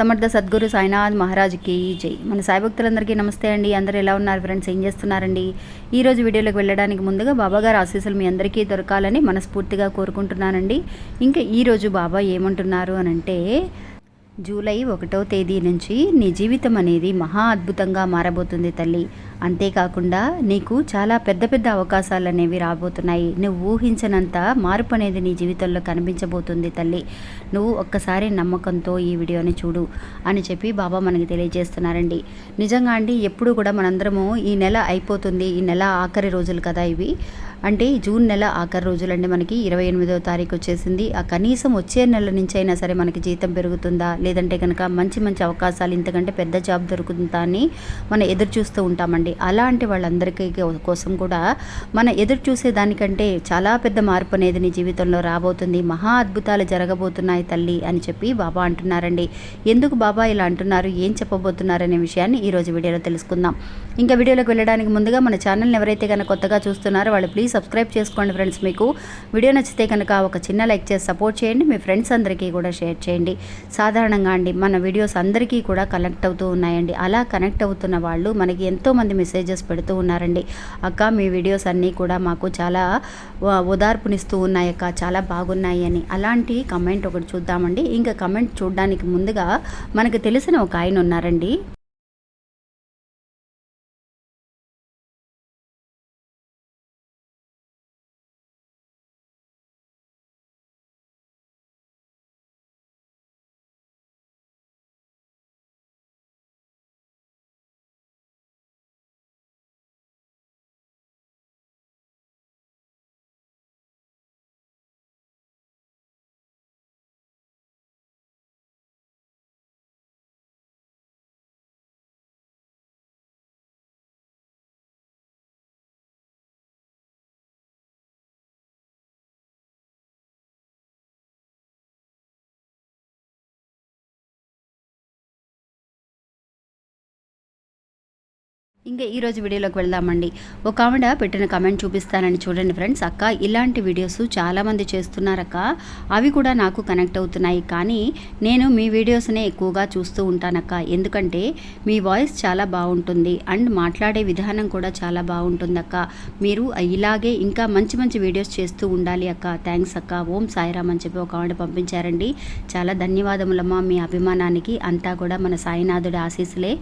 సమర్థ సద్గురు సాయినాథ్ మహారాజ్కి జై. మన సాయి భక్తులందరికీ నమస్తే అండి. అందరూ ఎలా ఉన్నారు ఫ్రెండ్స్? ఏం చేస్తున్నారండి? ఈ రోజు వీడియోలోకి వెళ్ళడానికి ముందుగా బాబాగారు ఆశీస్సులు మీ అందరికీ దొరకాలని మనస్ఫూర్తిగా కోరుకుంటున్నానండి. ఇంకా ఈరోజు బాబా ఏమంటున్నారు అని అంటే జూలై ఒకటో తేదీ నుంచి నీ జీవితం అనేది మహా అద్భుతంగా మారబోతుంది తల్లి. అంతేకాకుండా నీకు చాలా పెద్ద పెద్ద అవకాశాలు అనేవి రాబోతున్నాయి. నువ్వు ఊహించనంత మార్పు అనేది నీ జీవితంలో కనిపించబోతుంది తల్లి. నువ్వు ఒక్కసారి నమ్మకంతో ఈ వీడియోని చూడు అని చెప్పి బాబా మనకి తెలియజేస్తున్నారండి. నిజంగా అండి ఎప్పుడు కూడా మనందరము ఈ నెల అయిపోతుంది. ఈ నెల ఆఖరి రోజులు కదా ఇవి. అంటే జూన్ నెల ఆఖరి రోజులండి మనకి. ఇరవై ఎనిమిదవ తారీఖు వచ్చేసింది. ఆ కనీసం వచ్చే నెల నుంచి అయినా సరే మనకి జీతం పెరుగుతుందా? లేదంటే కనుక మంచి మంచి అవకాశాలు ఇంతకంటే పెద్ద జాబ్ దొరుకుతుందా అని మనం ఎదురు చూస్తూ ఉంటామండి. అలాంటి వాళ్ళందరికీ కోసం కూడా మన ఎదురు చూసే దానికంటే చాలా పెద్ద మార్పు అనేది నీ జీవితంలో రాబోతుంది. మహా అద్భుతాలు జరగబోతున్నాయి తల్లి అని చెప్పి బాబా అంటున్నారండి. ఎందుకు బాబా ఇలా అంటున్నారు? ఏం చెప్పబోతున్నారు అనే విషయాన్ని ఈరోజు వీడియోలో తెలుసుకుందాం. ఇంకా వీడియోలోకి వెళ్ళడానికి ముందుగా మన ఛానల్ని ఎవరైతే కనుక కొత్తగా చూస్తున్నారో వాళ్ళు ప్లీజ్ సబ్స్క్రైబ్ చేసుకోండి ఫ్రెండ్స్ మీకు. వీడియో నచ్చితే కనుక ఒక చిన్న లైక్ చేసి సపోర్ట్ చేయండి. మీ ఫ్రెండ్స్ అందరికీ కూడా షేర్ చేయండి. సాధారణంగా అండి మన వీడియోస్ అందరికీ కూడా కనెక్ట్ అవుతూ ఉన్నాయండి. అలా కనెక్ట్ అవుతున్న వాళ్ళు మనకి ఎంతోమంది మెసేజెస్ పెడుతూ ఉన్నారండి. అక్క మీ వీడియోస్ అన్నీ కూడా మాకు చాలా ఓదార్పునిస్తూ ఉన్నాయి అక్క చాలా బాగున్నాయి అని. అలాంటి కమెంట్ ఒకటి చూద్దామండి. ఇంకా కమెంట్ చూడడానికి ముందుగా మనకు తెలిసిన ఒక ఆయన ఉన్నారండి. ఇంకా ఈరోజు వీడియోలోకి వెళ్దామండి. ఒక ఆవిడ పెట్టిన కమెంట్ చూపిస్తానని చూడండి ఫ్రెండ్స్ అక్క ఇలాంటి వీడియోస్ చాలామంది చేస్తున్నారక్క. అవి కూడా నాకు కనెక్ట్ అవుతున్నాయి. కానీ నేను మీ వీడియోస్నే ఎక్కువగా చూస్తూ ఉంటానక్క. ఎందుకంటే మీ వాయిస్ చాలా బాగుంటుంది. అండ్ మాట్లాడే విధానం కూడా చాలా బాగుంటుంది అక్క మీరు ఇలాగే ఇంకా మంచి మంచి వీడియోస్ చేస్తూ ఉండాలి అక్క. థ్యాంక్స్ అక్క. ఓం సాయిరామ్ అని చెప్పి ఒక ఆవిడ పంపించారండి. చాలా ధన్యవాదములమ్మా మీ అభిమానానికి. అంతా కూడా మన సాయినాథుడి ఆశీస్సులే.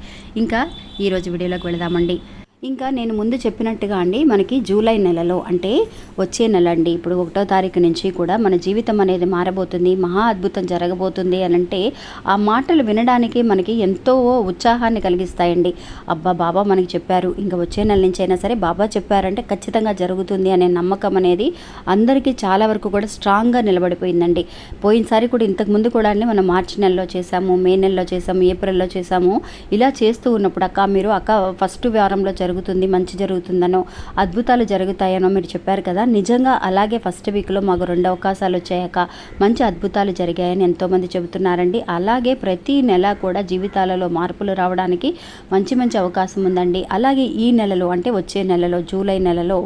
ఇంకా ఈరోజు వీడియోలోకి వెళదామండి ఇంకా నేను ముందు చెప్పినట్టుగా అండి మనకి జూలై నెలలో అంటే వచ్చే నెల అండి ఇప్పుడు ఒకటో తారీఖు నుంచి కూడా మన జీవితం అనేది మారబోతుంది మహా అద్భుతం జరగబోతుంది అని అంటే ఆ మాటలు వినడానికి మనకి ఎంతో ఉత్సాహాన్ని కలిగిస్తాయండి. అబ్బా బాబా మనకి చెప్పారు ఇంకా వచ్చే నెల నుంచి అయినా సరే బాబా చెప్పారంటే ఖచ్చితంగా జరుగుతుంది అనే నమ్మకం అనేది అందరికీ చాలా వరకు కూడా స్ట్రాంగ్గా నిలబడిపోయిందండి. పోయినసారి కూడా ఇంతకు ముందు కూడా అండి మనం మార్చి నెలలో చేసాము మే నెలలో చేసాము ఏప్రిల్లో చేసాము ఇలా చేస్తూ ఉన్నప్పుడు అక్క మీరు అక్క ఫస్ట్ వారంలో జరుగుతుంది మంచి జరుగుతుందనో అద్భుతాలు జరుగుతాయనో మీరు చెప్పారు కదా. నిజంగా అలాగే ఫస్ట్ వీక్లో మాకు రెండు అవకాశాలు వచ్చాయక మంచి అద్భుతాలు జరిగాయని ఎంతోమంది చెబుతున్నారండి. అలాగే ప్రతి నెల కూడా జీవితాలలో మార్పులు రావడానికి మంచి మంచి అవకాశం ఉందండి. అలాగే ఈ నెలలో అంటే వచ్చే నెలలో జూలై నెలలో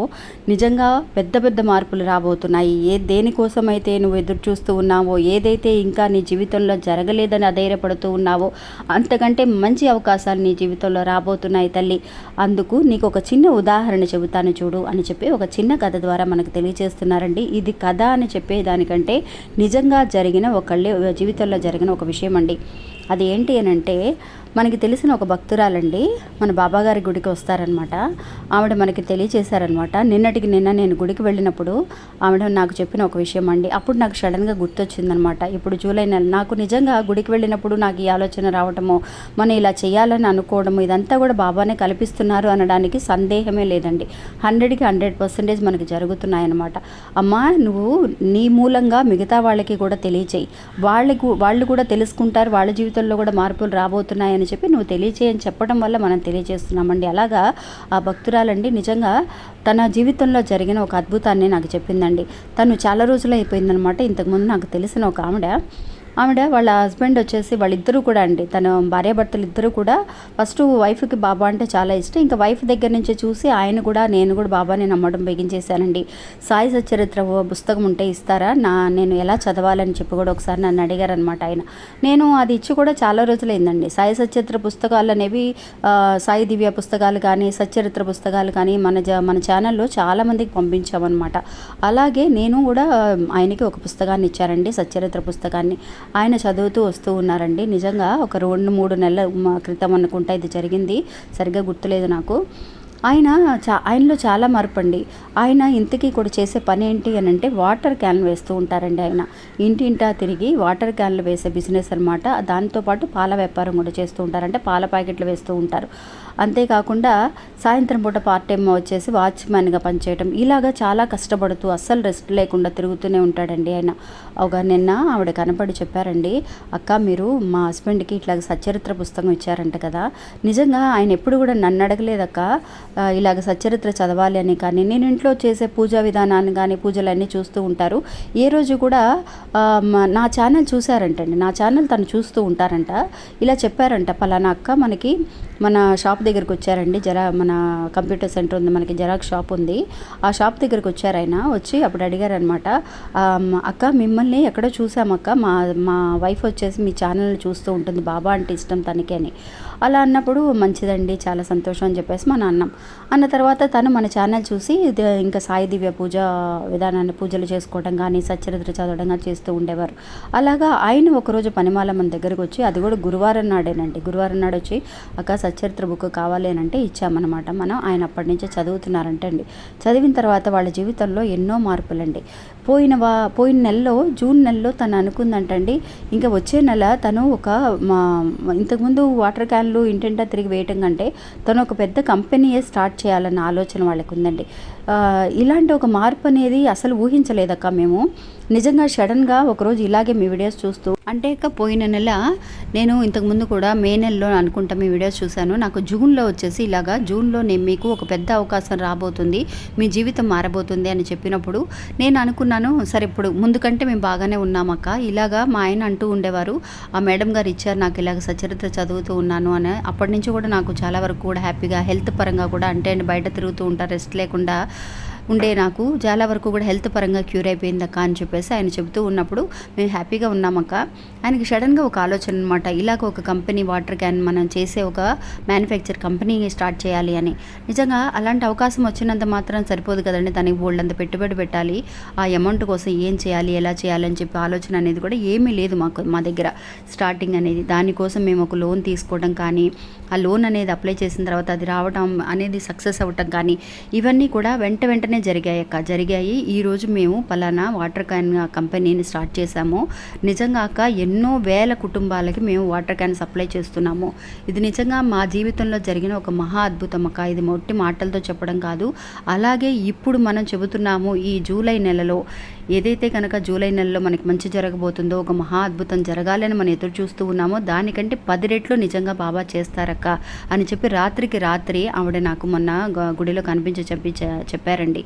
నిజంగా పెద్ద పెద్ద మార్పులు రాబోతున్నాయి. ఏ దేనికోసం అయితే నువ్వు ఎదురు చూస్తూ ఉన్నావో ఏదైతే ఇంకా నీ జీవితంలో జరగలేదని అధైర్యపడుతూ ఉన్నావో అంతకంటే మంచి అవకాశాలు నీ జీవితంలో రాబోతున్నాయి తల్లి. అందుకు నీకు ఒక చిన్న ఉదాహరణ చెబుతాను చూడు అని చెప్పి ఒక చిన్న కథ ద్వారా మనకు తెలియజేస్తున్నారండి. ఇది కథ అని చెప్పేదానికంటే నిజంగా జరిగిన ఒకళ్ళే జీవితంలో జరిగిన ఒక విషయం అండి అది ఏంటి అని అంటే మనకి తెలిసిన ఒక భక్తురాలండి. మన బాబాగారి గుడికి వస్తారనమాట. ఆవిడ మనకి తెలియచేశారనమాట. నిన్నటికి నిన్న నేను గుడికి వెళ్ళినప్పుడు ఆవిడ నాకు చెప్పిన ఒక విషయం అండి. అప్పుడు నాకు సడన్గా గుర్తొచ్చిందనమాట. ఇప్పుడు జూలై నెల నాకు నిజంగా గుడికి వెళ్ళినప్పుడు నాకు ఈ ఆలోచన రావటము మనం ఇలా చేయాలని అనుకోవడము ఇదంతా కూడా బాబానే కల్పిస్తున్నారు అనడానికి సందేహమే లేదండి. హండ్రెడ్కి హండ్రెడ్ పర్సెంటేజ్ మనకి జరుగుతున్నాయన్నమాట అమ్మా నువ్వు నీ మూలంగా మిగతా వాళ్ళకి కూడా తెలియచేయి. వాళ్ళకు వాళ్ళు కూడా తెలుసుకుంటారు. వాళ్ళ జీవితంలో కూడా మార్పులు రాబోతున్నాయని చెప్పి నువ్వు తెలియచేయని చెప్పడం వల్ల మనం తెలియజేస్తున్నామండి అలాగా ఆ భక్తురాలండి నిజంగా తన జీవితంలో జరిగిన ఒక అద్భుతాన్ని నాకు చెప్పిందండి. తను చాలా రోజులు అయిపోయిందనమాట ఇంతకుముందు నాకు తెలిసిన ఒక ఆవిడ ఆవిడ వాళ్ళ హస్బెండ్ వచ్చేసి వాళ్ళిద్దరూ కూడా అండి. తన భార్యాభర్తలు ఇద్దరు కూడా ఫస్ట్ వైఫ్కి బాబా అంటే చాలా ఇష్టం. ఇంకా వైఫ్ దగ్గర నుంచి చూసి ఆయన కూడా నేను కూడా బాబాని నమ్మడం బిగించేశానండి. సాయి సచరిత్ర పుస్తకం ఉంటే ఇస్తారా? నా నేను ఎలా చదవాలని చెప్పి కూడా ఒకసారి నన్ను అడిగారు అనమాట ఆయన. నేను అది ఇచ్చి కూడా చాలా రోజులైందండి. సాయి సచరిత్ర పుస్తకాలు అనేవి సాయి దివ్య పుస్తకాలు కానీ సచరిత్ర పుస్తకాలు కానీ మన జ మన ఛానల్లో చాలామందికి పంపించామన్నమాట. అలాగే నేను కూడా ఆయనకి ఒక పుస్తకాన్ని ఇచ్చారండి సచరిత్ర పుస్తకాన్ని. ఆయన చదువుతూ వస్తూ ఉన్నారండి. నిజంగా ఒక రెండు మూడు నెలల క్రితం అనుకుంటా ఇది జరిగింది. సరిగ్గా గుర్తులేదు నాకు. ఆయన చా ఆయనలో చాలా మార్పు అండి ఆయన ఇంతకీ కూడా చేసే పని ఏంటి అని అంటే వాటర్ క్యాన్లు వేస్తూ ఉంటారండి ఆయన. ఇంటింటా తిరిగి వాటర్ క్యాన్లు వేసే బిజినెస్ అనమాట దాంతోపాటు పాల వ్యాపారం కూడా చేస్తూ ఉంటారు అంటే పాల ప్యాకెట్లు వేస్తూ ఉంటారు. అంతేకాకుండా సాయంత్రం పూట పార్ట్ టైం వచ్చేసి వాచ్మ్యాన్గా పనిచేయటం ఇలాగా చాలా కష్టపడుతూ అస్సలు రెస్ట్ లేకుండా తిరుగుతూనే ఉంటాడండి ఆయన. ఒక నిన్న ఆవిడ కనపడి చెప్పారండి అక్క మీరు మా హస్బెండ్కి ఇట్లా సచరిత్ర పుస్తకం ఇచ్చారంట కదా. నిజంగా ఆయన ఎప్పుడు కూడా నన్ను అడగలేదక్క. ఇలాగ సచ్చరిత్ర చదవాలి అని కానీ నేను ఇంట్లో చేసే పూజా విధానాన్ని కానీ పూజలన్నీ చూస్తూ ఉంటారు. ఏ రోజు కూడా నా ఛానల్ చూశారంటండి. నా ఛానల్ తను చూస్తూ ఉంటారంట. ఇలా చెప్పారంట పలానా అక్క మనకి మన షాప్ దగ్గరికి వచ్చారండి. జరా మన కంప్యూటర్ సెంటర్ ఉంది మనకి జెరాక్స్ షాప్ ఉంది. ఆ షాప్ దగ్గరికి వచ్చారు ఆయన. వచ్చి అప్పుడు అడిగారనమాట అక్క మిమ్మల్ని ఎక్కడో చూసామక్క. మా మా వైఫ్ వచ్చేసి మీ ఛానల్ చూస్తూ ఉంటుంది. బాబా అంటే ఇష్టం తనకి అని. అలా అన్నప్పుడు మంచిదండి చాలా సంతోషం అని చెప్పేసి మన అన్నం. అన్న తర్వాత తను మన ఛానల్ చూసి ఇంకా సాయి దివ్య పూజ విధానాన్ని పూజలు చేసుకోవడం కానీ సచ్చరిత్ర చదవడం కానీ చేస్తూ ఉండేవారు. అలాగా ఆయన ఒకరోజు పనిమాల మన దగ్గరకు వచ్చి అది కూడా గురువారం నాడేనండి. గురువారం నాడు వచ్చి అక్క సచ్చరిత్ర బుక్ కావాలి అని అంటే ఇచ్చామన్నమాట. మనం ఆయన అప్పటి నుంచే చదువుతున్నారంటే అండి. చదివిన తర్వాత వాళ్ళ జీవితంలో ఎన్నో మార్పులండి. పోయిన వా పోయిన నెలలో జూన్ నెలలో తను అనుకుందంటండి ఇంకా వచ్చే నెల తను ఒక మా ఇంతకుముందు వాటర్ క్యాన్ క్యాన్లు ఇంటింటా తిరిగి వేయటం కంటే తను ఒక పెద్ద కంపెనీయే స్టార్ట్ చేయాలన్న ఆలోచన వాళ్ళకి ఉందండి ఇలాంటి ఒక మార్పు అనేది అసలు ఊహించలేదక్క మేము. నిజంగా సడన్గా ఒకరోజు ఇలాగే మీ వీడియోస్ చూస్తూ అంటే ఇక పోయిన నెల నేను ఇంతకుముందు కూడా మే నెలలో అనుకుంటా మీ వీడియోస్ చూశాను. నాకు జూన్లో వచ్చేసి ఇలాగా జూన్లో నేను మీకు ఒక పెద్ద అవకాశం రాబోతుంది. మీ జీవితం మారబోతుంది అని చెప్పినప్పుడు నేను అనుకున్నాను సరే ఇప్పుడు ముందు కంటే మేము బాగానే ఉన్నామక్క ఇలాగా మా ఆయన అంటూ ఉండేవారు ఆ మేడం గారు ఇచ్చారు నాకు ఇలాగ సచరిత్ర చదువుతూ ఉన్నాను అని. అప్పటి నుంచి కూడా నాకు చాలా వరకు కూడా హ్యాపీగా హెల్త్ పరంగా కూడా అంటే బయట తిరుగుతూ ఉంటారు రెస్ట్ లేకుండా ఉండే నాకు. చాలా వరకు కూడా హెల్త్ పరంగా క్యూర్ అయిపోయింది అక్క అని చెప్పేసి ఆయన చెబుతూ ఉన్నప్పుడు మేము హ్యాపీగా ఉన్నామక్క ఆయనకి సడన్గా ఒక ఆలోచన అనమాట ఇలాగ ఒక కంపెనీ వాటర్ క్యాన్ మనం చేసే ఒక మ్యానుఫ్యాక్చర్ కంపెనీ స్టార్ట్ చేయాలి అని. నిజంగా అలాంటి అవకాశం వచ్చినంత మాత్రం సరిపోదు కదండి. దానికి అంత పెట్టుబడి పెట్టాలి. ఆ అమౌంట్ కోసం ఏం చేయాలి ఎలా చేయాలి అని చెప్పి ఆలోచన అనేది కూడా ఏమీ లేదు మాకు మా దగ్గర. స్టార్టింగ్ అనేది దానికోసం మేము ఒక లోన్ తీసుకోవడం కానీ ఆ లోన్ అనేది అప్లై చేసిన తర్వాత అది రావడం అనేది సక్సెస్ అవ్వటం కానీ ఇవన్నీ కూడా వెంట వెంటనే జరిగాయి అక్క. జరిగాయి. ఈరోజు మేము పలానా వాటర్ క్యాన్ కంపెనీని స్టార్ట్ చేశాము. నిజంగా అక్క ఎన్నో వేల కుటుంబాలకి మేము వాటర్ క్యాన్ సప్లై చేస్తున్నాము. ఇది నిజంగా మా జీవితంలో జరిగిన ఒక మహా అద్భుతం అక్క. ఇది మొట్టి మాటలతో చెప్పడం కాదు. అలాగే ఇప్పుడు మనం చెబుతున్నాము ఈ జూలై నెలలో ఏదైతే కనుక జూలై నెలలో మనకి మంచి జరగబోతుందో ఒక మహా అద్భుతం జరగాలని మనం ఎదురు చూస్తూ ఉన్నామో దానికంటే పది రెట్లు నిజంగా బాబా చేస్తారక్క అని చెప్పి రాత్రికి రాత్రి ఆవిడ నాకు మొన్న గ- గుడిలో కనిపించి చెప్పి చెప్పారండి.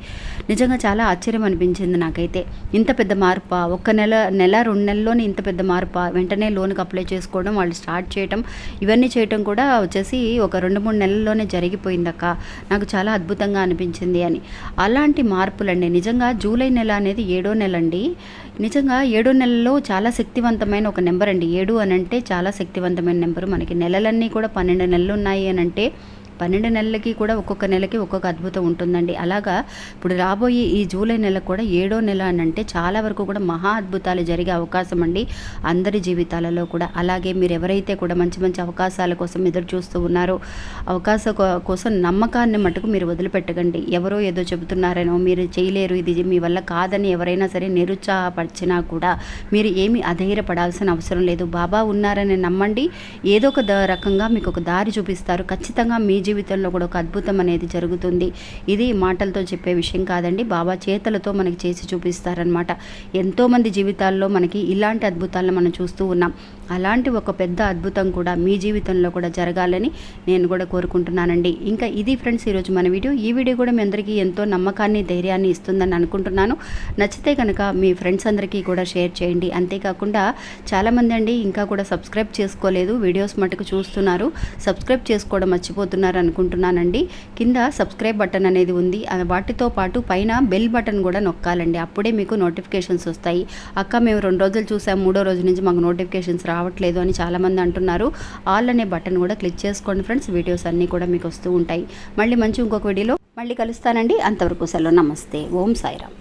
నిజంగా చాలా ఆశ్చర్యం అనిపించింది నాకైతే. ఇంత పెద్ద మార్పా? ఒక్క నెల నెల రెండు నెలల్లోనే ఇంత పెద్ద మార్పా? వెంటనే లోన్కి అప్లై చేసుకోవడం వాళ్ళు స్టార్ట్ చేయటం ఇవన్నీ చేయటం కూడా వచ్చేసి ఒక రెండు మూడు నెలల్లోనే జరిగిపోయిందక్క. నాకు చాలా అద్భుతంగా అనిపించింది అని. అలాంటి మార్పులండి. నిజంగా జూలై నెల అనేది ఏడు నెల అండి నిజంగా ఏడో నెలలో చాలా శక్తివంతమైన ఒక నెంబర్ అండి ఏడు అని అంటే చాలా శక్తివంతమైన నెంబర్ మనకి. నెలలన్నీ కూడా పన్నెండు నెలలు ఉన్నాయి అని అంటే పన్నెండు నెలలకి కూడా ఒక్కొక్క నెలకి ఒక్కొక్క అద్భుతం ఉంటుందండి. అలాగా ఇప్పుడు రాబోయే ఈ జూలై నెల కూడా ఏడో నెల అని అంటే చాలా వరకు కూడా మహా అద్భుతాలు జరిగే అవకాశం అండి అందరి జీవితాలలో కూడా. అలాగే మీరు ఎవరైతే కూడా మంచి మంచి అవకాశాల కోసం ఎదురు చూస్తూ ఉన్నారో అవకాశ కో- కోసం నమ్మకాన్ని మటుకు మీరు వదిలిపెట్టకండి. ఎవరో ఏదో చెబుతున్నారనో మీరు చేయలేరు ఇది మీ వల్ల కాదని ఎవరైనా సరే నిరుత్సాహపరిచినా కూడా మీరు ఏమి అధైర్యపడాల్సిన అవసరం లేదు. బాబా ఉన్నారని నమ్మండి. ఏదో ఒక ద- రకంగా మీకు ఒక దారి చూపిస్తారు. ఖచ్చితంగా మీ జీవితంలో కూడా ఒక అద్భుతం అనేది జరుగుతుంది. ఇది మాటలతో చెప్పే విషయం కాదండి. బాబా చేతలతో మనకి చేసి చూపిస్తారనమాట ఎంతోమంది జీవితాల్లో మనకి ఇలాంటి అద్భుతాలను మనం చూస్తూ ఉన్నాం. అలాంటి ఒక పెద్ద అద్భుతం కూడా మీ జీవితంలో కూడా జరగాలని నేను కూడా కోరుకుంటున్నానండి. ఇంకా ఇది ఫ్రెండ్స్ ఈరోజు మన వీడియో. ఈ వీడియో కూడా మీ అందరికీ ఎంతో నమ్మకాన్ని ధైర్యాన్ని ఇస్తుందని అనుకుంటున్నాను. నచ్చితే కనుక మీ ఫ్రెండ్స్ అందరికీ కూడా షేర్ చేయండి. అంతేకాకుండా చాలామంది అండి ఇంకా కూడా సబ్స్క్రైబ్ చేసుకోలేదు. వీడియోస్ మటుకు చూస్తున్నారు. సబ్స్క్రైబ్ చేసుకోవడం మర్చిపోతున్నారు. అనుకుంటున్నానండి కింద సబ్స్క్రైబ్ బటన్ అనేది ఉంది. వాటితో పాటు పైన బెల్ బటన్ కూడా నొక్కాలండి. అప్పుడే మీకు నోటిఫికేషన్స్ వస్తాయి. అక్క మేము రెండు రోజులు చూసాం. మూడో రోజు నుంచి మాకు నోటిఫికేషన్స్ రావట్లేదు అని చాలామంది అంటున్నారు. ఆల్ అనే బటన్ కూడా క్లిక్ చేసుకోండి ఫ్రెండ్స్. వీడియోస్ అన్నీ కూడా మీకు వస్తూ ఉంటాయి. మళ్ళీ మంచి ఇంకొక వీడియోలో మళ్ళీ కలుస్తానండి. అంతవరకు సెలవు. నమస్తే. ఓం సాయిరామ్.